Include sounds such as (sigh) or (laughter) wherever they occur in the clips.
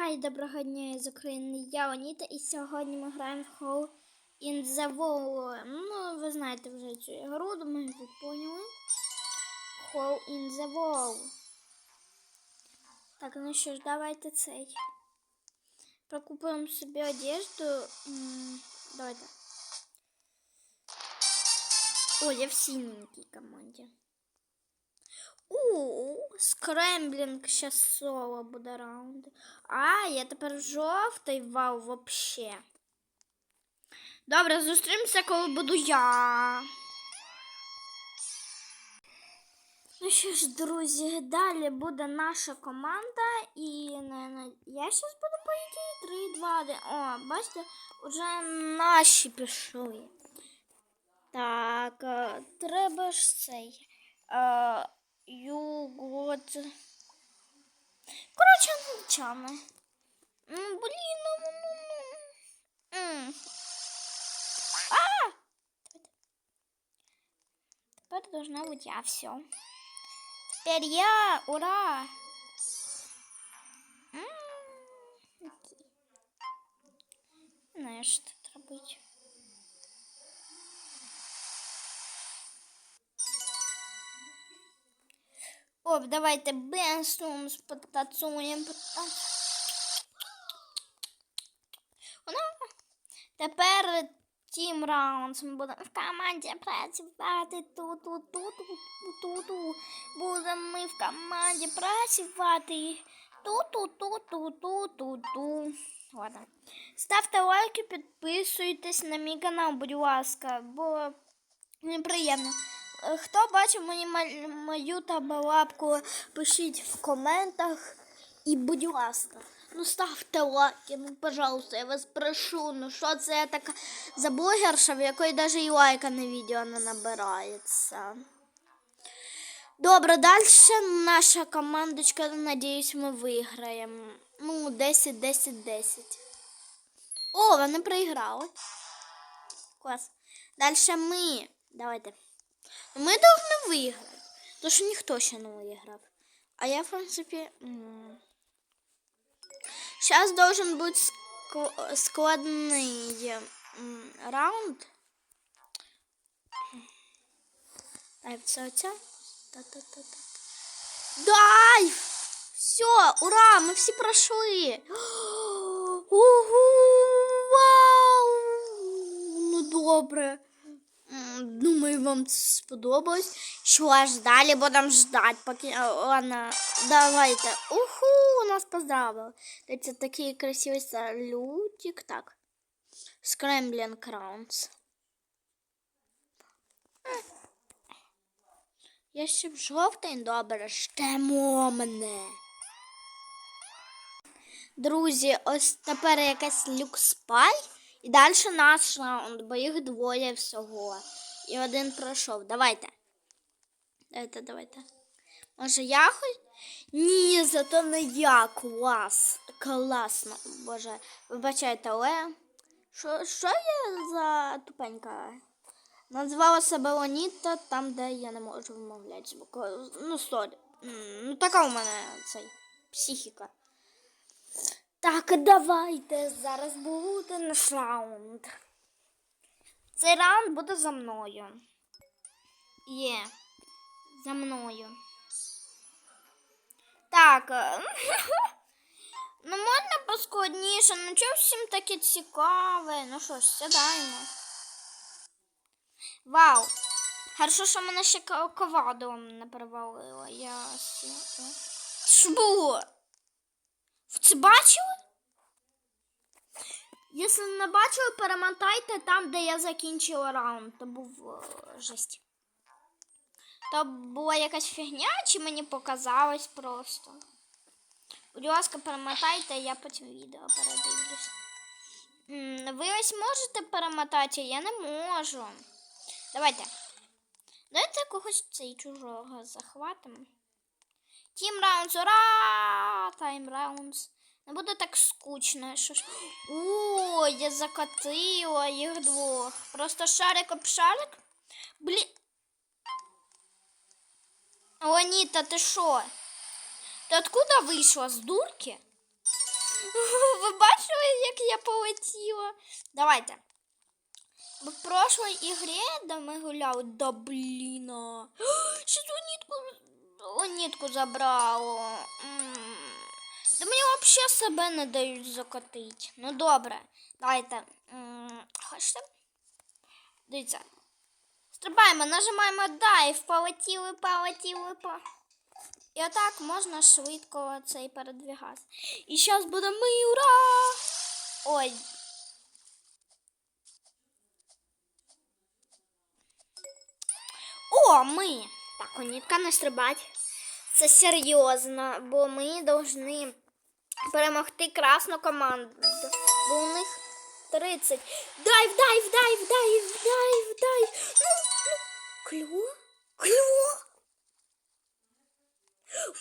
Хай доброго дня із України. Я Оніта, і сьогодні ми граємо в Hole in the Wall. Ну, ви знаєте вже цю ігру, думаю, ви поняли. Hole in the Wall. Так, ну що ж, давайте цей. Прокупуємо собі одежду. Давайте. О, я в синенькій команді. У, скремблінг щас соло буде раунд. А, я тепер жовтий вау вообще. Добре, зустрімося, коли буду я. Ну що ж, друзі, далі буде наша команда. І наверно, я зараз буду по ідеї 3, 2, 1. О, бачите, вже наші пішли. Так, е, треба ж цей. Е, You got... Коротше, англічани. Ну, блін, ну, ну, ну, ну. М. А! Тепер должна бути я все. Тепер я, ура! М, окей. Знаєш, що тут робити. Оп, давайте бенсум потацуємо. Вона тепер Тім Раундс. Ми будемо в команді працювати. Ту-ту-ту-ту-ту-ту. Будемо ми в команді працювати. Ту-ту-ту-ту-ту-ту-ту. Ладно. Ставте лайки, підписуйтесь на мій канал, будь ласка, бо мені приємно. Е, Хто бачив мені мою табалапку, пишіть в коментах. І будь ласка, ну ставте лайки, ну пожалуйста, я вас прошу. Ну що це така за блогерша, в якої навіть і лайка на відео не набирається. Добре, далі наша командочка, надіюсь, ми виграємо. Ну, 10, 10, 10. О, вони проіграли. Клас. Далі ми. Давайте. Ми должны виграти. Тому що ніхто ще не виграв. А я, в принципі. Зараз должен бути ск- складний раунд. Так, це оця. Та-та-та-та. Дай! Все, ура! Ми всі пройшли. (gasps) Угу! Вау! Ну добре. Думаю, вам це сподобалось. Що ж, далі будемо ждати, поки. а, Ладно, давайте. Уху, нас поздравили. Це такий красивий салютик. Так. Crowns. М. Я ще в жовтий добре, ждемо мене. Друзі, ось тепер якась люкспай. І далі наш раунд, бо їх двоє всього. І один пройшов. Давайте. Давайте, давайте. Може я хоч? Ні, зато не я. Клас. Класно. Боже, вибачайте, але. Що, що я за тупенька? Назвала себе Лоніта там, де я не можу вимовляти звук. Ну, сорі. Ну, така у мене цей психіка. Так, давайте. Зараз буде наш раунд. Цей раунд буде за мною. Є. За мною. Так. е, (laughs) ну, можна поскладніше, ну чого всім таке цікаве. Ну що ж, сідаємо. Вау. Хорошо, що мене ще ковадом не перевалило. Я... Що було? Ви це бачили? Якщо не бачили, перемотайте там, де я закінчила раунд. То був е, жесть. То була якась фігня, чи мені показалось просто. Будь ласка, перемотайте, я потім відео передивлюсь. Ви ось можете перемотати, я не можу. Давайте. Давайте когось цей чужого захватимо. Тім раундс, ура! Тайм раундс. Не буде так скучно. Що ж. О, я закатила їх двох. Просто шарик об шарик. Блін. Ланіта, ти що? Ти откуда вийшла? З дурки? (laughs) Ви бачили, як я полетіла? Давайте. В прошлій ігрі, де ми гуляли, да бліна. (gasps) Ще ту нітку, нітку забрало. М. Да мені взагалі себе не дають закотити. Ну добре, давайте. Хочете? Дивіться. Стрибаємо, нажимаємо дайв, полетіли, полетіли, по. І отак можна швидко цей передвігати. І зараз буде ми, ура! Ой. О, ми! Так, у нітка не стрибать. Це серйозно, бо ми повинні перемогти красну команду. Бо у них 30. Дайв, дайв, дайв, дайв, дайв, дайв. Ну, ну. Кльо? Кльо?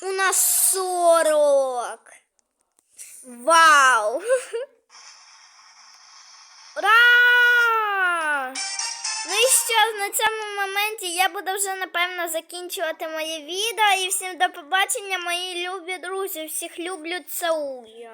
У нас 40. Вау! (laughs) Ура! Що, на цьому моменті я буду вже напевно закінчувати моє відео. І всім до побачення, мої любі друзі. Всіх люблю, цілую.